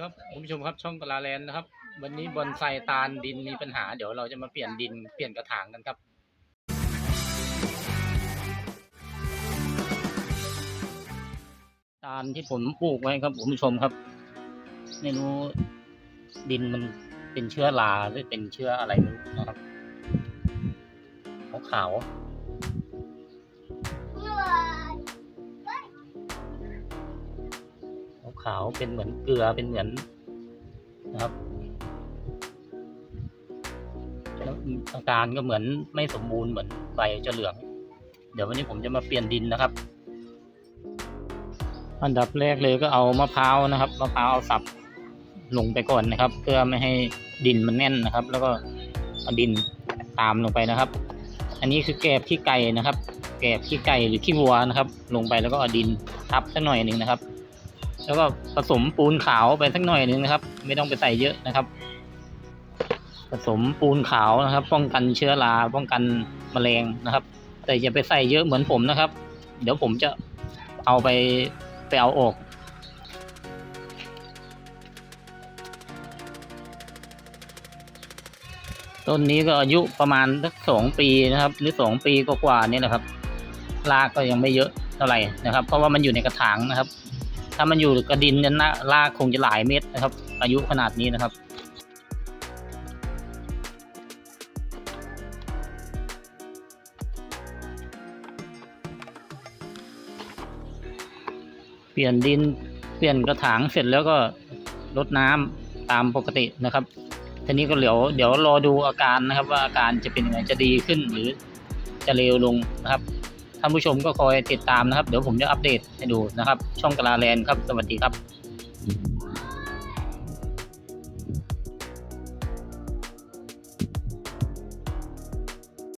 ครับคุณผู้ชมครับช่องกลาแลนด์นะครับ วันนี้บอนไซตาลดินมีปัญหา เดี๋ยวเราจะมาเปลี่ยนดินเปลี่ยนกระถางกันครับตาลที่ผมปลูกไว้ครับคุณผู้ชมครับ ไม่รู้ดินมันเป็นเชื้อราหรือเป็นเชื้ออะไรไม่รู้นะครับขาวๆ ขาวเป็นเหมือนเกลือเป็นเหมือนนะครับอาการก็เหมือนไม่สมบูรณ์เหมือนใบจะเหลือง เดี๋ยววันนี้ผมจะมาเปลี่ยนดินนะครับ อันดับแรกเลยก็เอามะพร้าวนะครับมะพร้าวเอาสับลงไปก่อนนะครับ เพื่อไม่ให้ดินมันแน่นนะครับ แล้วก็เอาดินตามลงไปนะครับ อันนี้คือแกบขี้ไก่นะครับ แกบขี้ไก่หรือขี้วัวนะครับ ลงไปแล้วก็เอาดินทับสักหน่อยหนึ่งนะครับ แล้วก็ผสมปูนขาวไปสักหน่อยหนึ่งนะครับ ไม่ต้องไปใส่เยอะนะครับ ผสมปูนขาวนะครับ ป้องกันเชื้อราป้องกันแมลงนะครับ แต่อย่าไปใส่เยอะเหมือนผมนะครับ เดี๋ยวผมจะเอาไปไปเอาออกต้นนี้ก็อายุประมาณสักสองปีนะครับ หรือสองปีกว่าๆนี่ยนะครับรากก็ยังไม่เยอะเท่าไหร่นะครับ เพราะว่ามันอยู่ในกระถางนะครับ ถ้ามันอยู่กระดินเนี่ยนะรากคงจะหลายเม็ดนะครับ อายุขนาดนี้นะครับเปลี่ยนดินเปลี่ยนกระถางเสร็จแล้วก็รดน้ำตามปกตินะครับ ทีนี้ก็เดี๋ยวเดี๋ยวรอดูอาการนะครับ ว่าอาการจะเป็นยังไงจะดีขึ้นหรือจะเลวลงนะครับ ท่านผู้ชมก็คอยติดตามนะครับ เดี๋ยวผมจะอัปเดตให้ดูนะครับ ช่องกลาแลนครับ สวัสดีครับ